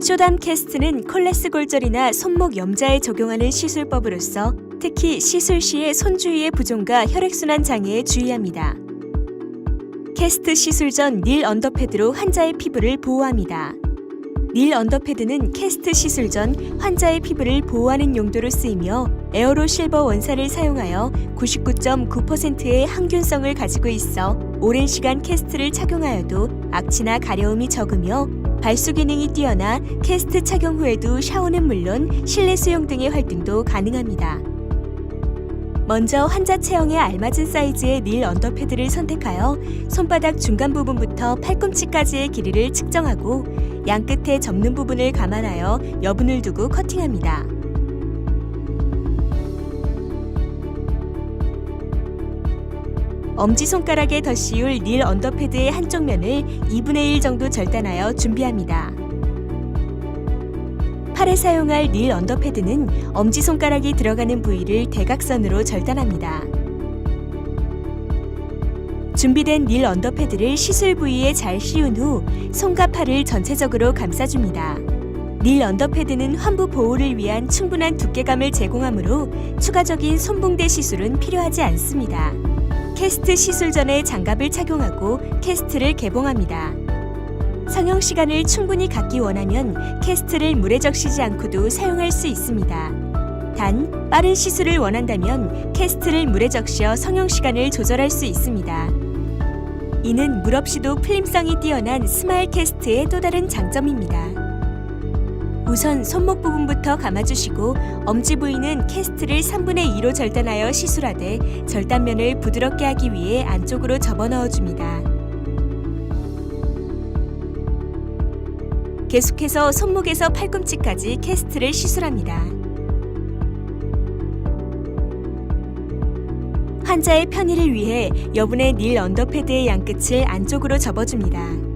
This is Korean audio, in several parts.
쇼담 캐스트는 콜레스 골절이나 손목 염자에 적용하는 시술법으로서 특히 시술 시의 손 주위의 부종과 혈액순환 장애에 주의합니다. 캐스트 시술 전 닐 언더패드로 환자의 피부를 보호합니다. 닐 언더패드는 캐스트 시술 전 환자의 피부를 보호하는 용도로 쓰이며 에어로 실버 원사를 사용하여 99.9%의 항균성을 가지고 있어 오랜 시간 캐스트를 착용하여도 악취나 가려움이 적으며 발수 기능이 뛰어나 캐스트 착용 후에도 샤워는 물론 실내 수영 등의 활동도 가능합니다. 먼저 환자 체형에 알맞은 사이즈의 닐 언더패드를 선택하여 손바닥 중간 부분부터 팔꿈치까지의 길이를 측정하고 양 끝에 접는 부분을 감안하여 여분을 두고 커팅합니다. 엄지손가락에 덧씌울 닐 언더패드의 한쪽 면을 2분의 1 정도 절단하여 준비합니다. 팔에 사용할 닐 언더패드는 엄지손가락이 들어가는 부위를 대각선으로 절단합니다. 준비된 닐 언더패드를 시술 부위에 잘 씌운 후 손과 팔을 전체적으로 감싸줍니다. 닐 언더패드는 환부 보호를 위한 충분한 두께감을 제공하므로 추가적인 손봉대 시술은 필요하지 않습니다. 캐스트 시술 전에 장갑을 착용하고 캐스트를 개봉합니다. 성형 시간을 충분히 갖기 원하면 캐스트를 물에 적시지 않고도 사용할 수 있습니다. 단, 빠른 시술을 원한다면 캐스트를 물에 적셔 성형 시간을 조절할 수 있습니다. 이는 물 없이도 필름성이 뛰어난 스마일 캐스트의 또 다른 장점입니다. 우선 손목 부분부터 감아주시고 엄지 부위는 캐스트를 3분의 2로 절단하여 시술하되 절단면을 부드럽게 하기 위해 안쪽으로 접어 넣어 줍니다. 계속해서 손목에서 팔꿈치까지 캐스트를 시술합니다. 환자의 편의를 위해 여분의 닐 언더패드의 양끝을 안쪽으로 접어줍니다.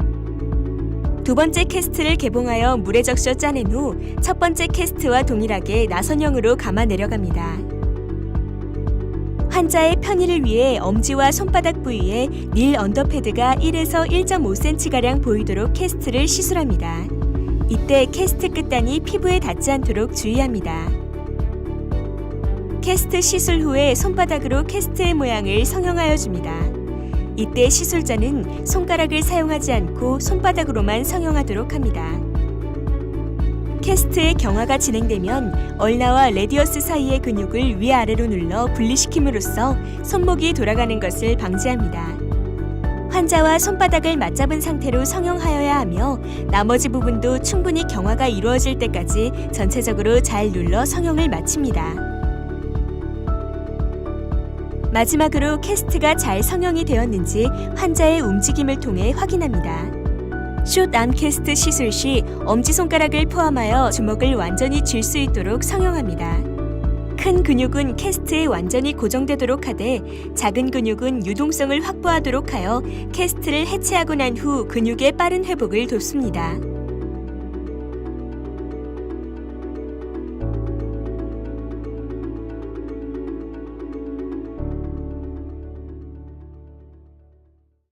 두 번째 캐스트를 개봉하여 물에 적셔 짜낸 후 첫 번째 캐스트와 동일하게 나선형으로 감아 내려갑니다. 환자의 편의를 위해 엄지와 손바닥 부위에 닐 언더패드가 1에서 1.5cm가량 보이도록 캐스트를 시술합니다. 이때 캐스트 끝단이 피부에 닿지 않도록 주의합니다. 캐스트 시술 후에 손바닥으로 캐스트의 모양을 성형하여 줍니다. 이때 시술자는 손가락을 사용하지 않고 손바닥으로만 성형하도록 합니다. 캐스트의 경화가 진행되면 얼나와 레디어스 사이의 근육을 위아래로 눌러 분리시킴으로써 손목이 돌아가는 것을 방지합니다. 환자와 손바닥을 맞잡은 상태로 성형하여야 하며 나머지 부분도 충분히 경화가 이루어질 때까지 전체적으로 잘 눌러 성형을 마칩니다. 마지막으로 캐스트가 잘 성형이 되었는지 환자의 움직임을 통해 확인합니다. 숏암 캐스트 시술 시 엄지손가락을 포함하여 주먹을 완전히 쥘 수 있도록 성형합니다. 큰 근육은 캐스트에 완전히 고정되도록 하되 작은 근육은 유동성을 확보하도록 하여 캐스트를 해체하고 난 후 근육의 빠른 회복을 돕습니다.